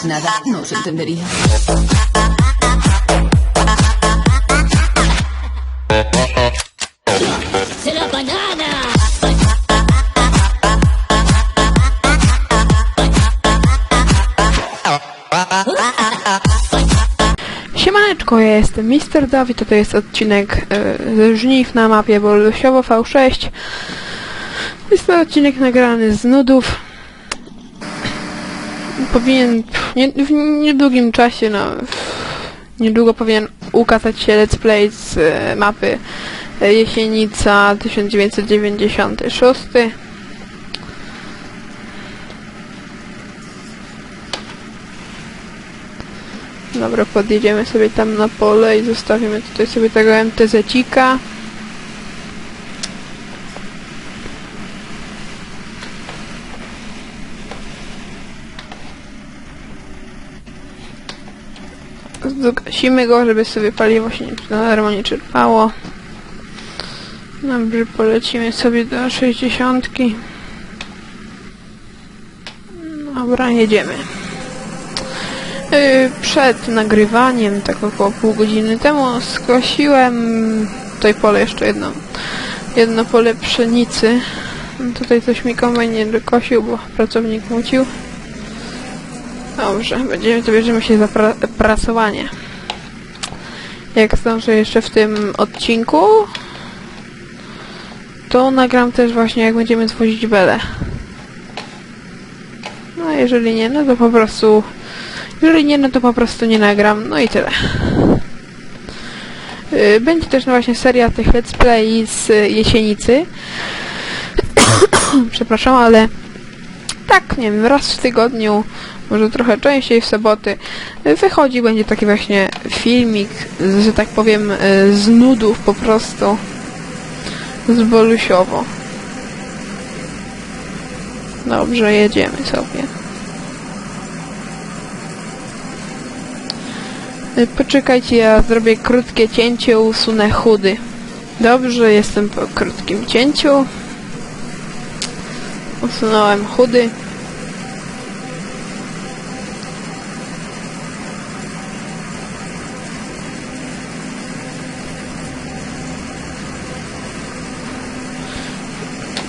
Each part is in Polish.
sabes nada, no se entendería. ¡Será banana! Siemaneczko, ja jestem Mister Dawid, a to jest odcinek ze żniw na mapie Bolusiowo V6. Jest to odcinek nagrany z nudów. Powinien pff, nie, w niedługim czasie, no niedługo powinien ukazać się let's play z e, mapy e, Jesienica 1996. Dobra, podjedziemy sobie tam na pole i zostawimy tutaj sobie tego MTZ-cika. Zgasimy go, żeby sobie paliwo się nie, nie czerpało. Dobrze, polecimy sobie do 60. Dobra, jedziemy. Yy, Przed nagrywaniem, tak około pół godziny temu, skosiłem tutaj pole jeszcze jedno, jedno pole pszenicy. Tutaj coś mi kombajn nie dokosił, bo pracownik mucił. Dobrze, będziemy, to bierzemy się za pra prasowanie. Jak zdążę jeszcze w tym odcinku, to nagram też właśnie jak będziemy zwozić belę. No jeżeli nie, no to po prostu jeżeli nie, no to po prostu nie nagram. No i tyle. Yy, Będzie też no właśnie seria tych let's play z y, jesienicy. Przepraszam, ale tak, nie wiem, raz w tygodniu, może trochę częściej w soboty, wychodzi, będzie taki właśnie filmik, że tak powiem, y, z nudów po prostu. Z Bolusiowo. Dobrze, jedziemy sobie. Y, Poczekajcie, ja zrobię krótkie cięcie, usunę chudy. Dobrze, jestem po krótkim cięciu. Usunąłem chudy.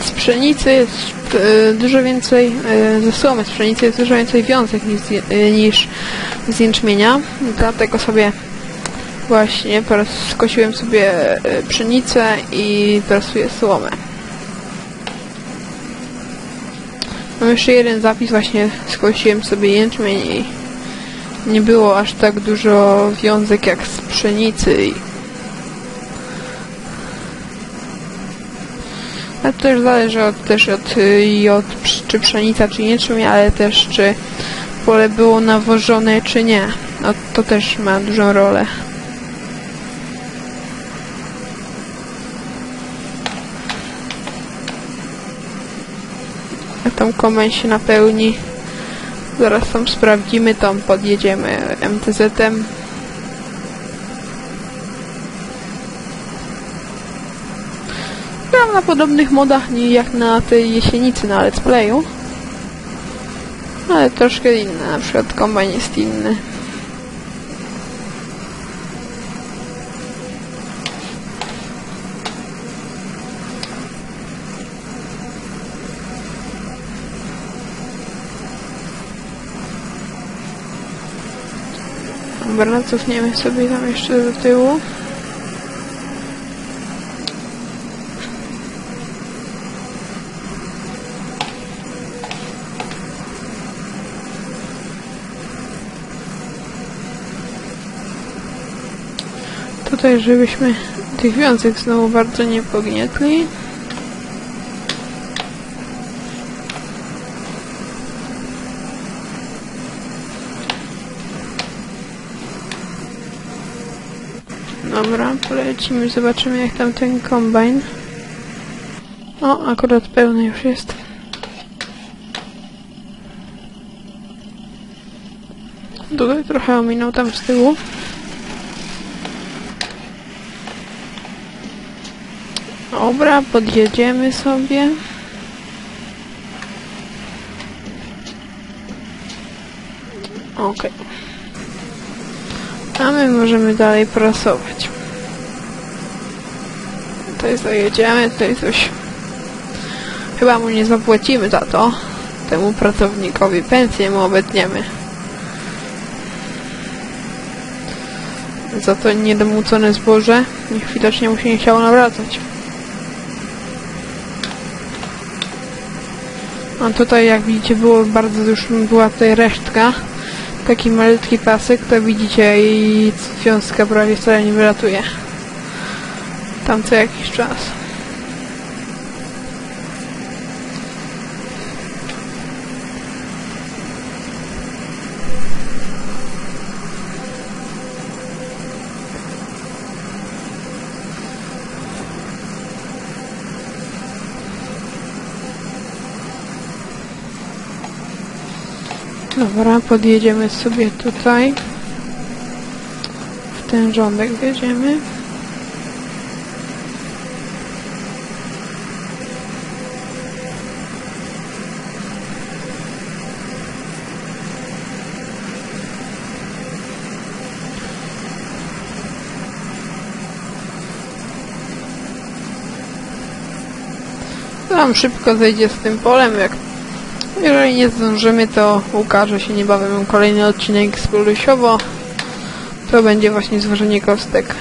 Z pszenicy jest e, dużo więcej, e, ze słomy z pszenicy jest dużo więcej wiązek niż, je- e, niż z jęczmienia. Dlatego sobie właśnie teraz skosiłem sobie pszenicę i prasuję słomę. Mam jeszcze jeden zapis, właśnie skosiłem sobie jęczmień i nie było aż tak dużo wiązek jak z pszenicy i Ale to też zależy od, też od, y, i od czy pszenica, czy jęczmień, ale też czy pole było nawożone, czy nie. No, to też ma dużą rolę. Tam komen się napełni. Zaraz tam sprawdzimy, tam podjedziemy MTZ-em. Gram na podobnych modach jak na tej jesienicy na let's playu. Ale troszkę inne, na przykład kombajn jest inny. Dobra, cofniemy sobie tam jeszcze do tyłu. Tutaj, żebyśmy tych wiązek znowu bardzo nie pognietli. Polecimy, zobaczymy jak tam ten kombajn. O, akurat pełny już jest. Tutaj trochę ominął tam z tyłu. Dobra, podjedziemy sobie. Okej. A my możemy dalej prasować. Tutaj zajedziemy, tutaj coś... Chyba mu nie zapłacimy za to. Temu pracownikowi pensję mu obetniemy. Za to niedomucone zboże. Niech widocznie mu się nie chciało nawracać. A tutaj jak widzicie było bardzo już była tutaj resztka. Taki malutki pasek, to widzicie i wiązka prawie wcale nie wylatuje. Tam co jakiś czas. Dobra, podjedziemy sobie tutaj. W ten rządek wjedziemy. Tam szybko zejdzie z tym polem, jak jeżeli nie zdążymy, to ukaże się niebawem kolejny odcinek z. To będzie właśnie złożenie kostek.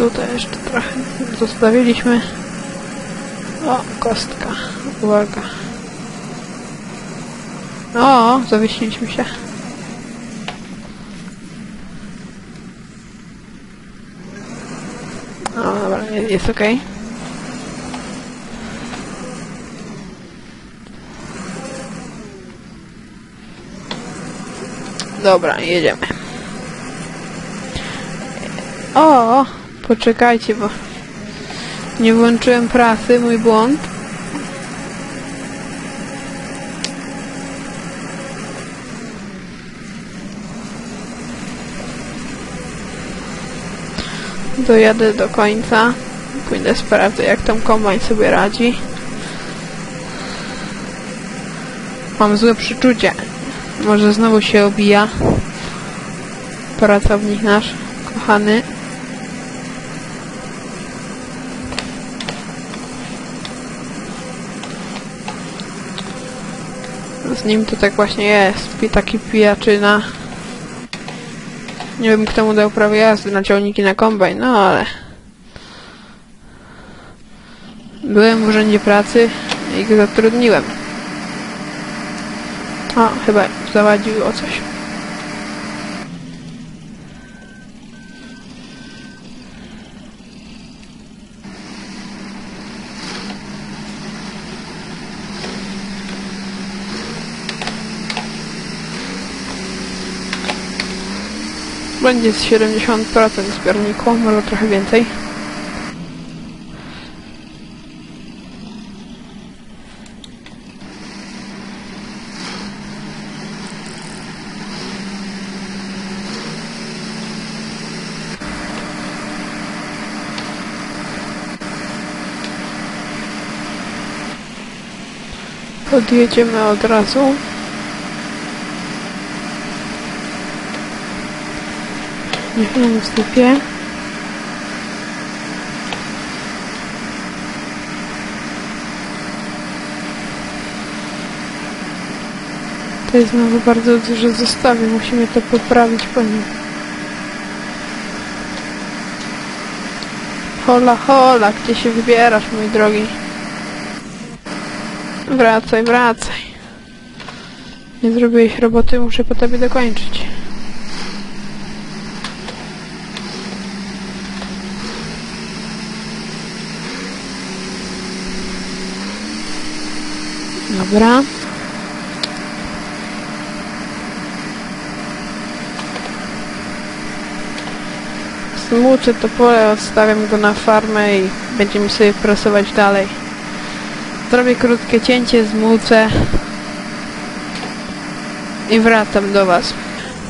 Tutaj jeszcze trochę zostawiliśmy. O, kostka. Uwaga. O, zawiesiliśmy się. O, dobra, jest, jest ok. Dobra, jedziemy. O, poczekajcie, bo nie włączyłem prasy, mój błąd. Dojadę do końca. Pójdę sprawdzę, jak tam kombajn sobie radzi. Mam złe przeczucie. Może znowu się obija. Pracownik nasz, kochany. Z nim to tak właśnie jest. Taki pijaczyna. Nie wiem kto mu dał prawo jazdy na ciągniki na kombajn, no ale... Byłem w urzędzie pracy i go zatrudniłem. O, chyba zawadził o coś. Będzie z 70% zbiorniku, może trochę więcej. Podjedziemy od razu. Niech nam wstupie. To jest znowu bardzo duże zestawy, musimy to poprawić po nim. Hola, hola, gdzie się wybierasz, mój drogi? Wracaj, wracaj. Nie zrobiłeś roboty, muszę po tobie dokończyć. Dobra. Smuczę to pole, odstawiam go na farmę i będziemy sobie prasować dalej. Zrobię krótkie cięcie, zmucę i wracam do Was.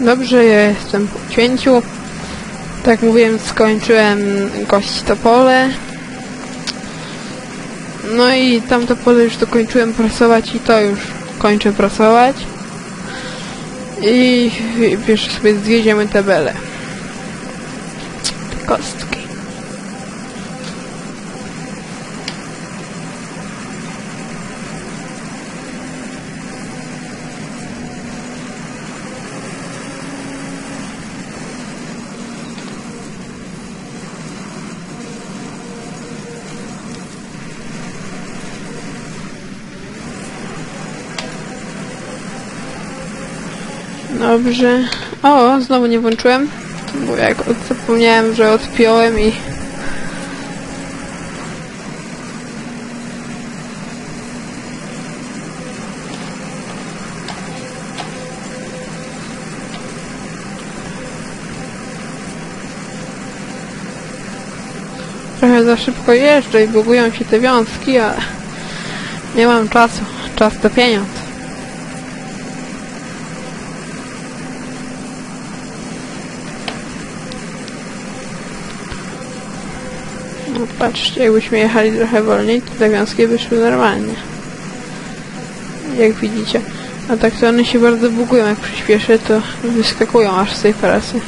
Dobrze, ja jestem po cięciu. Tak mówiłem, skończyłem kość topole. No i tamto pole już dokończyłem prasować i to już kończę prasować. I pierwsze sobie zwiedziemy te bele. Te. Dobrze. O, znowu nie włączyłem. Bo jak zapomniałem, że odpiąłem i... Trochę za szybko jeżdżę i bugują się te wiązki, ale nie mam czasu. Czas to pieniądz. Patrzcie, jakbyśmy jechali trochę wolniej, to te wiązki wyszły normalnie. Jak widzicie. A tak to one się bardzo bugują, jak przyspieszę, to wyskakują aż z tej prasy.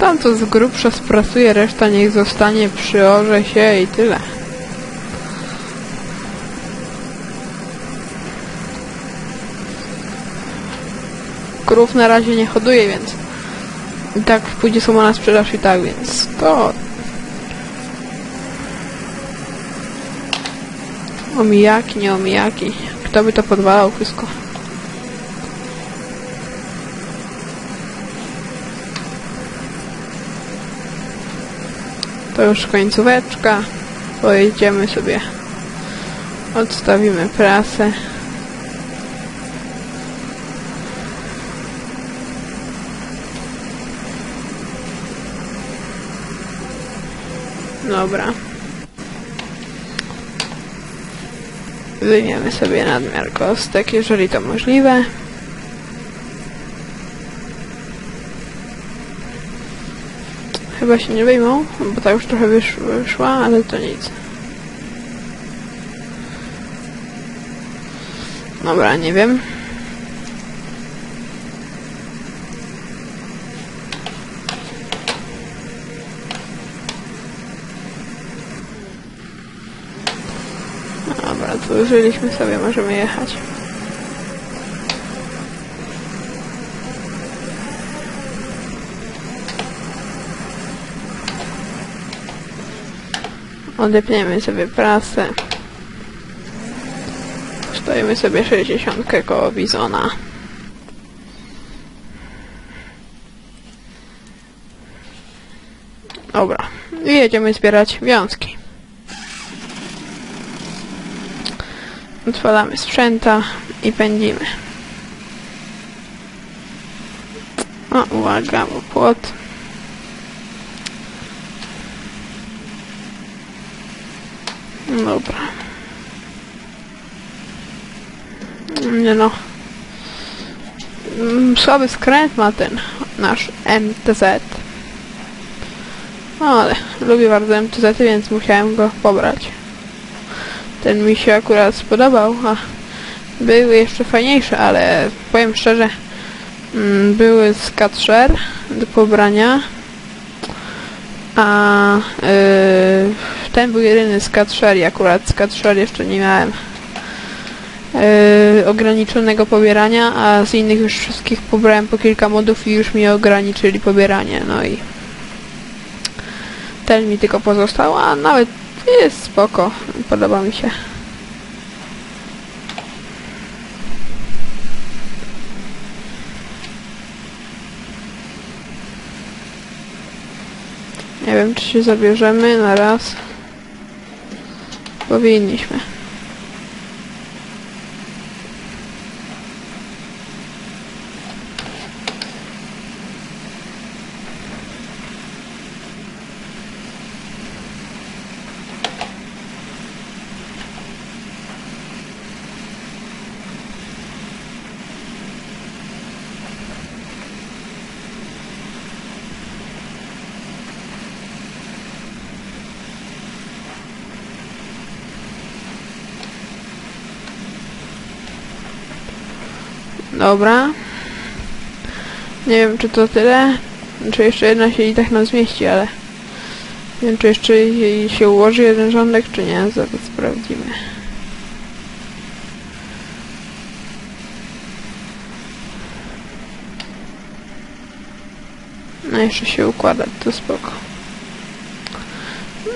Tam to z grubsza sprasuje, reszta niech zostanie, przyorze się i tyle. Na razie nie hoduje, więc i tak pójdzie sama na sprzedaż i tak, więc to... Omijaki, nie omijaki. Kto by to podwalał wszystko? To już końcóweczka. Pojedziemy sobie. Odstawimy prasę. Dobra. Wyjmiemy sobie nadmiar kostek, jeżeli to możliwe. Chyba się nie wyjmą, bo ta już trochę wysz wyszła, ale to nic. Dobra, nie wiem. Dobra, to użyliśmy sobie, możemy jechać. Odepniemy sobie prasę. Stoimy sobie 60 koło bizona. Dobra. I jedziemy zbierać wiązki. Odpalamy sprzęta i pędzimy. O, uwaga, bo płot. Dobra. Nie no. Mm, Słaby skręt ma ten nasz MTZ. No ale lubię bardzo MTZ, więc musiałem go pobrać. Ten mi się akurat spodobał, a były jeszcze fajniejsze, ale powiem szczerze, mm, były z Catcher do pobrania, a yy, ten był jedyny z Catcher i akurat z Catcher jeszcze nie miałem yy, ograniczonego pobierania, a z innych już wszystkich pobrałem po kilka modów i już mi ograniczyli pobieranie, no i ten mi tylko pozostał, a nawet jest spoko, podoba mi się. Nie wiem, czy się zabierzemy na raz. Powinniśmy. Dobra. Nie wiem, czy to tyle. Czy jeszcze jedna się i tak nam zmieści, ale... Nie wiem, czy jeszcze się ułoży jeden rządek, czy nie. Zaraz sprawdzimy. No jeszcze się układa, to spoko.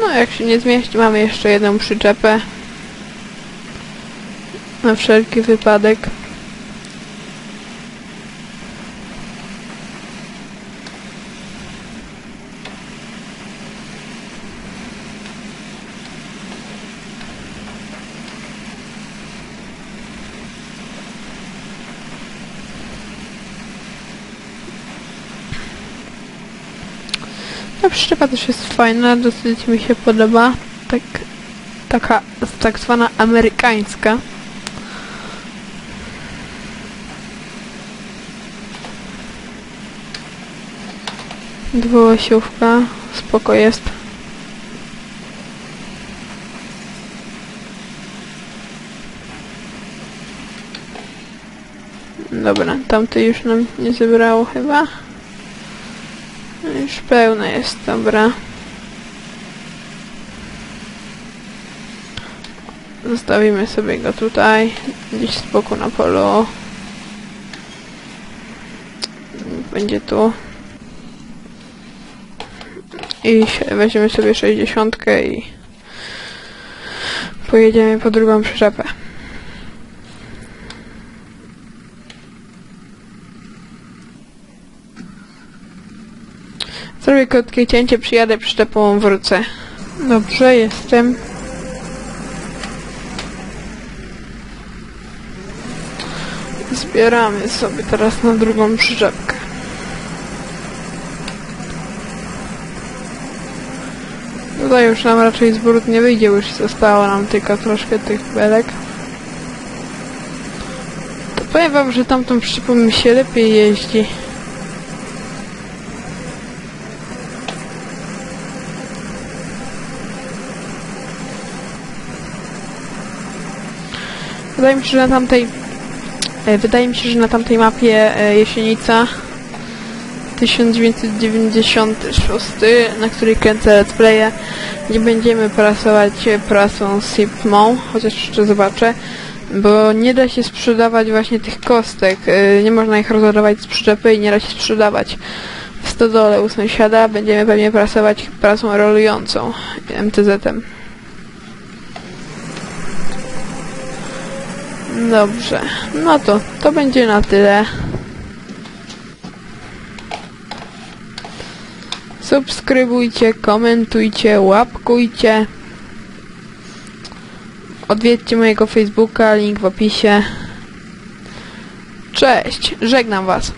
No jak się nie zmieści, mamy jeszcze jedną przyczepę. Na wszelki wypadek. Ta przyczepa też jest fajna, dosyć mi się podoba. Tak, taka tak zwana amerykańska. Dwuosiówka, spoko jest. Dobra, tamty już nam nie zebrało chyba. Już pełne jest, dobra. Zostawimy sobie go tutaj, gdzieś z boku na polu. Będzie tu. I weźmiemy sobie 60 i pojedziemy po drugą przyczepę. Zrobię krótkie cięcie, przyjadę przyczepą, wrócę. Dobrze, jestem. Zbieramy sobie teraz na drugą przyczepkę. Tutaj już nam raczej z brud nie wyjdzie, już zostało nam tylko troszkę tych belek. To powiem wam, że tamtą przyczepą mi się lepiej jeździ. Wydaje mi się, że na tamtej e, wydaje mi się, że na tamtej mapie e, Jesienica 1996, na której kręcę let's playe, nie będziemy prasować prasą Sipmą, chociaż jeszcze zobaczę, bo nie da się sprzedawać właśnie tych kostek, e, nie można ich rozładować z przyczepy i nie da się sprzedawać. W stodole u sąsiada będziemy pewnie prasować prasą rolującą, MTZ-em. Dobrze, no to to będzie na tyle. Subskrybujcie, komentujcie, łapkujcie. Odwiedźcie mojego Facebooka, link w opisie. Cześć, żegnam Was.